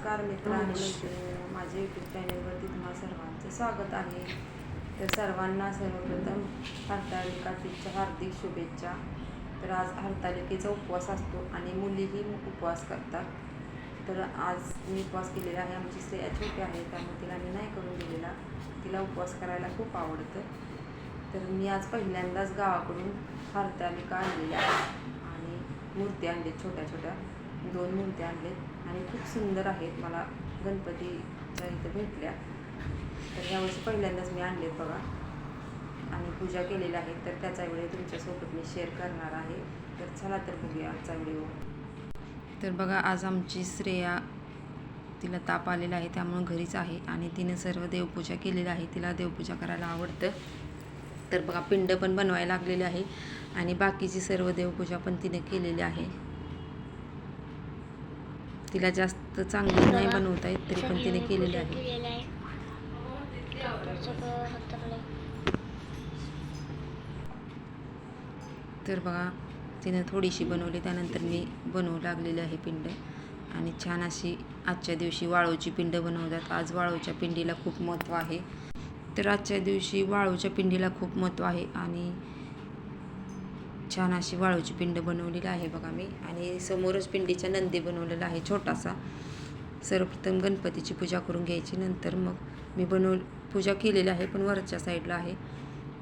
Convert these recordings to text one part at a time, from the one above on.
नमस्कार मित्र आणि मैत्रिणी माझ्या यूट्यूब चॅनलवरती तुम्हा सर्वांचं स्वागत आहे. तर सर्वांना सर्वप्रथम हरतालिकातीच्या हार्दिक शुभेच्छा. तर आज हरतालिकेचा उपवास असतो आणि मुलीही उपवास करतात. तर आज मी उपवास केलेला आहे. आमची स्त्रिया छोटी आहे त्यामुळे तिला मी नाही करून दिलेला. तिला उपवास करायला खूप आवडतं. तर मी आज पहिल्यांदाच गावाकडून हरतालिका आणलेल्या आहे. आणि मूर्ती आणली छोट्या छोट्या दोन मूर्ती आणलेत. आणि खूप सुंदर आहेत. मला गणपतीच्या इथं भेटल्या. तर यावर्षी पहिल्यांदाच मी आणलेत बघा. आणि पूजा केलेल्या आहे. तर त्याचा व्हिडिओ तुमच्यासोबत मी शेअर करणार आहे. तर चला तर बघूया आजचा व्हिडिओ. तर बघा आज आमची श्रेया तिला ताप आलेला आहे. त्यामुळं घरीच आहे. आणि तिने सर्व देवपूजा केलेली आहे. तिला देवपूजा करायला आवडतं. तर बघा पिंड पण बनवायला लागलेले आहे. आणि बाकीची सर्व देवपूजा पण तिने केलेली आहे. तिला जास्त चांगली नाही बनवता येत तरी पण तिने केलेली आहे. तर बघा तिनं थोडीशी बनवली त्यानंतर मी बनवू लागलेली आहे पिंड. आणि छान अशी आजच्या दिवशी वाळूची पिंड बनवतात. आज वाळूच्या पिंडीला खूप महत्त्व आहे. तर आजच्या दिवशी वाळूच्या पिंडीला खूप महत्त्व आहे. आणि छान अशी वाळूची पिंड बनवलेली आहे बघा मी. आणि समोरच पिंडीचा नंदी बनवलेला आहे छोटासा. सर्वप्रथम गणपतीची पूजा करून घ्यायची. नंतर मग मी बनव पूजा केलेली आहे पण वरच्या साईडला आहे.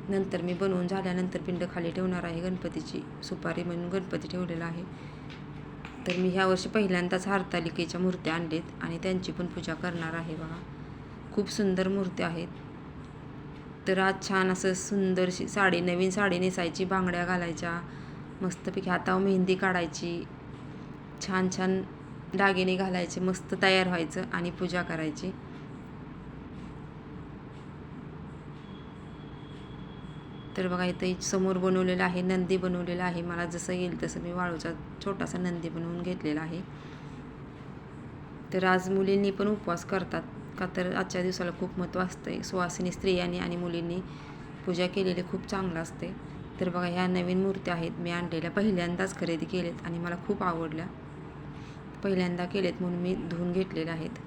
नंतर मी बनवून झाल्यानंतर पिंड खाली ठेवणार आहे. गणपतीची सुपारी म्हणून गणपती ठेवलेला आहे. तर मी ह्या वर्षी पहिल्यांदाच हरतालिकेच्या मूर्त्या आणलेत आणि त्यांची पण पूजा करणार आहे बघा. खूप सुंदर मूर्त्या आहेत. तर आज छान असं सुंदरशी साडी नवीन साडी नेसायची बांगड्या घालायच्या मस्तपैकी हातावर मेहंदी काढायची छान छान दागिने घालायचे मस्त तयार व्हायचं आणि पूजा करायची. तर बघा इथं समोर बनवलेलं आहे नंदी बनवलेलं आहे. मला जसं येईल तसं मी वाळूचा छोटासा नंदी बनवून घेतलेला आहे. तर आज मुलींनी पण उपवास करतात. का तर आजच्या दिवसाला खूप महत्त्व असतं सुवासिनी स्त्रियांनी आणि मुलींनी पूजा केलेली खूप चांगलं असते तर बघा ह्या नवीन मूर्त्या आहेत. मी आणलेल्या पहिल्यांदाच खरेदी केलेत आणि मला खूप आवडल्या. पहिल्यांदा केलेत म्हणून मी धुवून घेतलेल्या आहेत.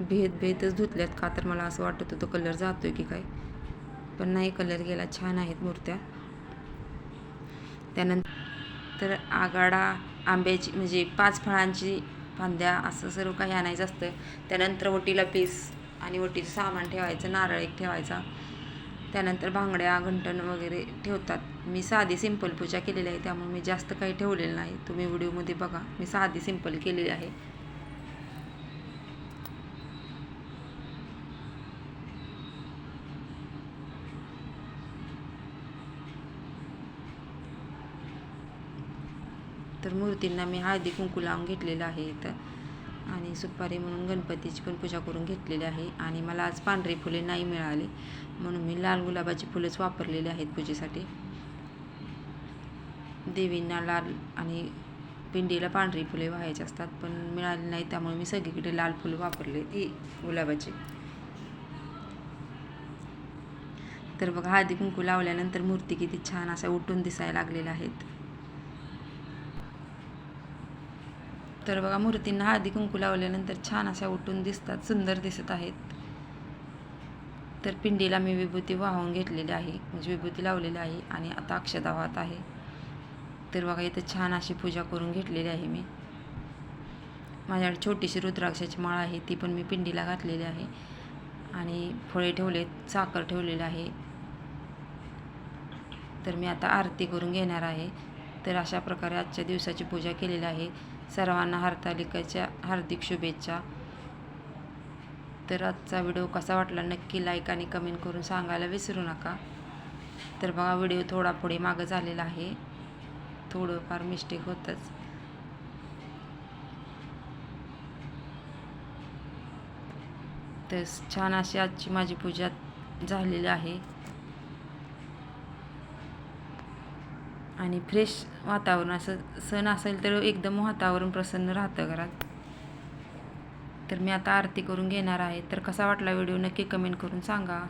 भेद भेदच धुतल्यात. का तर मला असं वाटत होतं कलर जातोय की काय? पण नाही कलर गेला. छान आहेत मूर्त्या. त्यानंतर आगाडा आंब्याची म्हणजे पाच फळांची फांद्या असं सर्व काही आणायचं असतं. त्यानंतर वटीला पीस आणि वटीचं सामान ठेवायचं नारळ एक ठेवायचा. त्यानंतर भांगड्या घंटण वगैरे ठेवतात. मी साधी सिंपल पूजा केलेली आहे त्यामुळे मी जास्त काही ठेवलेलं नाही. तुम्ही व्हिडिओमध्ये बघा मी साधी सिंपल केलेली आहे. तर मूर्तींना मी हळदी कुंकू लावून घेतलेलं आहे इथं. आणि सुपारी म्हणून गणपतीची पण पूजा करून घेतलेली आहे. आणि मला आज पांढरी फुले नाही मिळाली. म्हणून मी लाल गुलाबाची फुलंच वापरलेली आहेत पूजेसाठी. देवींना लाल आणि पिंडीला पांढरी फुले व्हायची असतात पण मिळाली नाही त्यामुळे मी सगळीकडे लाल फुलं वापरले ती गुलाबाची. तर बघा हळदी कुंकू लावल्यानंतर मूर्ती किती छान अशा उठून दिसायला लागलेल्या आहेत. तर बघा मूर्तींना हळदी कुंकू लावल्यानंतर छान अशा उठून दिसतात सुंदर दिसत आहेत. तर पिंडीला मी विभूती वाहून घेतलेली आहे म्हणजे विभूती लावलेली आहे आणि आता अक्षता वाहत आहे. तर बघा इथं छान अशी पूजा करून घेतलेली आहे मी. माझ्याकडे छोटीशी रुद्राक्षाची माळ आहे ती पण मी पिंडीला घातलेली आहे. आणि फळे ठेवलेत साखर ठेवलेलं आहे. तर मी आता आरती करून घेणार आहे. तर अशा प्रकारे आजच्या दिवसाची पूजा केलेली आहे. सर्वांना हरतालिकाच्या हार्दिक शुभेच्छा. तर आजचा व्हिडिओ कसा वाटला नक्की लाईक आणि कमेंट करून सांगायला विसरू नका. तर बघा व्हिडिओ थोडा पुढे मागं झालेला आहे. थोडंफार मिस्टेक होतंच. तर छान अशी आजची माझी पूजा झालेली आहे. आणि फ्रेश वातावरण असं सण असेल तर एकदम वातावरण प्रसन्न राहतं घरात. तर मी आता आरती करून घेणार आहे. तर कसा वाटला व्हिडिओ नक्की कमेंट करून सांगा.